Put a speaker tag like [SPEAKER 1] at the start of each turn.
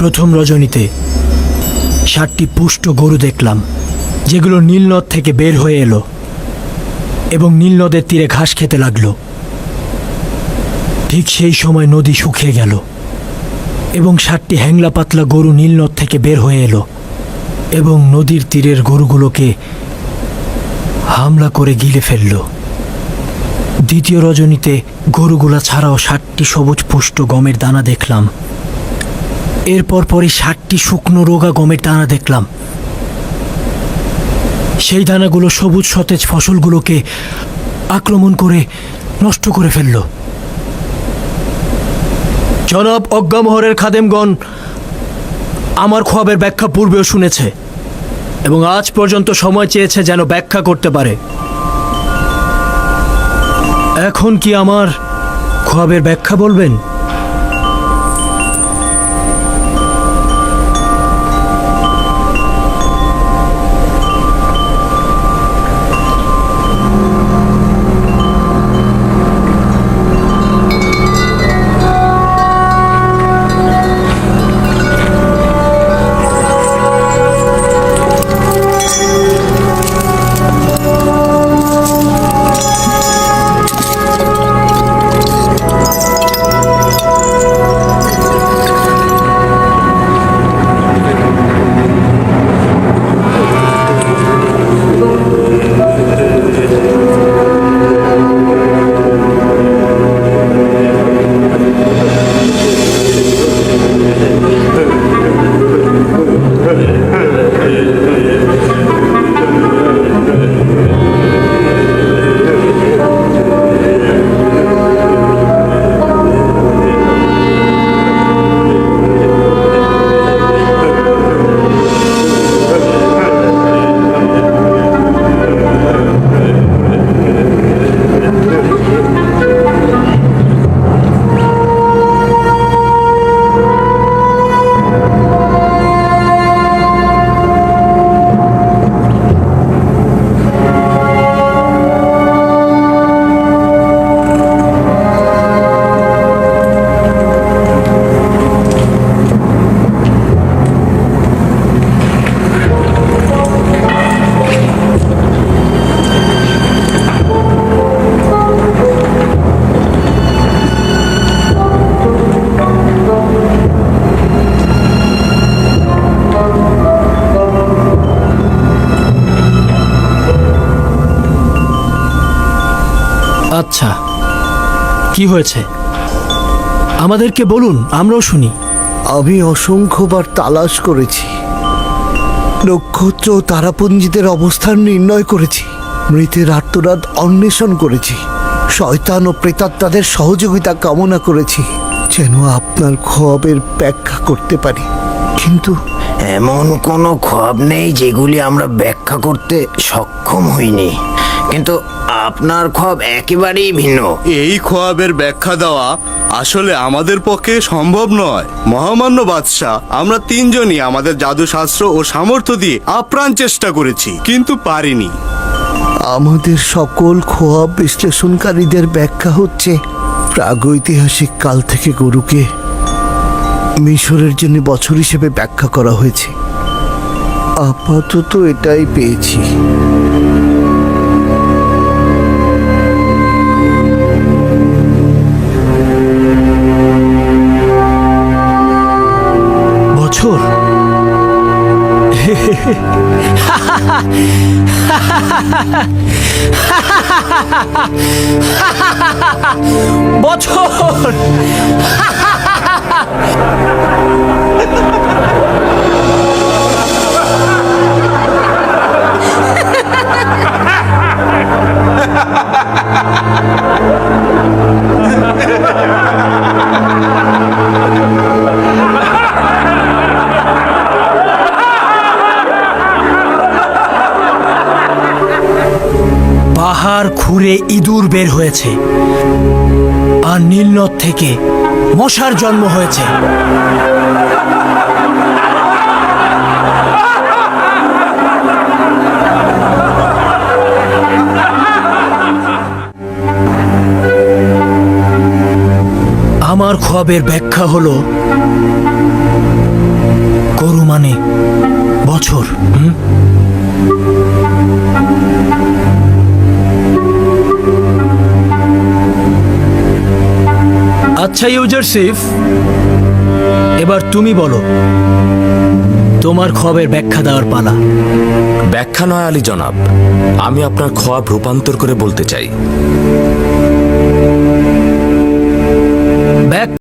[SPEAKER 1] প্রথম রজনীতে ষাটটি পুষ্ট গরু দেখলাম, যেগুলো নীলনদ থেকে বের হয়ে এলো এবং নীলনদের তীরে ঘাস খেতে লাগল। ঠিক সেই সময় নদী শুকিয়ে গেল এবং ষাটটি হ্যাংলা পাতলা গরু নীলনদ থেকে বের হয়ে এলো এবং নদীর তীরের গরুগুলোকে হামলা করে গিলে ফেলল। দ্বিতীয় রজনীতে গরুগুলা ছাড়াও ষাটটি সবুজ পুষ্ট গমের দানা দেখলাম। এরপর পরই ষাটটি শুকনো রোগা গমের দানা দেখলাম। সেই দানাগুলো সবুজ সতেজ ফসলগুলোকে আক্রমণ করে নষ্ট করে ফেলল। জনাব অজ্ঞামোহরের খাদেমগণ আমার খোয়াবের ব্যাখ্যা পূর্বেও শুনেছে এবং আজ পর্যন্ত সময় চেয়েছে যেন ব্যাখ্যা করতে পারে। এখন কি আমার খোয়াবের ব্যাখ্যা বলবেন? আচ্ছা। কি হয়েছে? আমাদেরকে বলুন আমরাও শুনি।
[SPEAKER 2] আমি অসংখ্যবার তালাশ করেছি। নক্ষত্র ও তারাপুঞ্জিদের অবস্থান নির্ণয় করেছি। মৃতের আত্মরাত অন্বেষণ করেছি। শয়তান ও প্রেতাত্মাদের সহযোগিতা কামনা করেছি যেন আপনার খবের ব্যাখ্যা করতে পারি। কিন্তু
[SPEAKER 3] এমন কোনো খব নেই যেগুলি আমরা ব্যাখ্যা করতে সক্ষম হইনি। কিন্তু আপনার খব একেবারেই ভিন্ন।
[SPEAKER 4] এই খোয়াবের ব্যাখ্যা দেওয়া আসলে আমাদের পক্ষে সম্ভব নয়। মহামান্য বাদশাহ আমরা তিনজনই আমাদের জাদুশাস্ত্র ও সামর্থ্য দিয়ে আপ্রাণ চেষ্টা করেছি কিন্তু পারিনি।
[SPEAKER 2] আমাদের সকল খোয়াব বিশ্লেষণকারীদের ব্যাখ্যা হচ্ছে প্রাগৈতিহাসিক কাল থেকে গরুকে মিশরের জন্য বছর হিসেবে ব্যাখ্যা করা হয়েছে। আপাতত এটাই পেয়েছি।
[SPEAKER 1] বছর। পাহাড় খুঁড়ে ইঁদুর বের হয়েছে। আর নীলনদ থেকে মশার জন্ম হয়েছে। আমার খোয়াবের ব্যাখ্যা হলো, গরু মানে বছর। হুম? আচ্ছা ইউজারসিফ এবার তুমি বলো তোমার খবের ব্যাখ্যা দেওয়ার পালা।
[SPEAKER 5] ব্যাখ্যা নয় আলী জনাব আমি আপনার খোয়াব রূপান্তর করে বলতে চাই।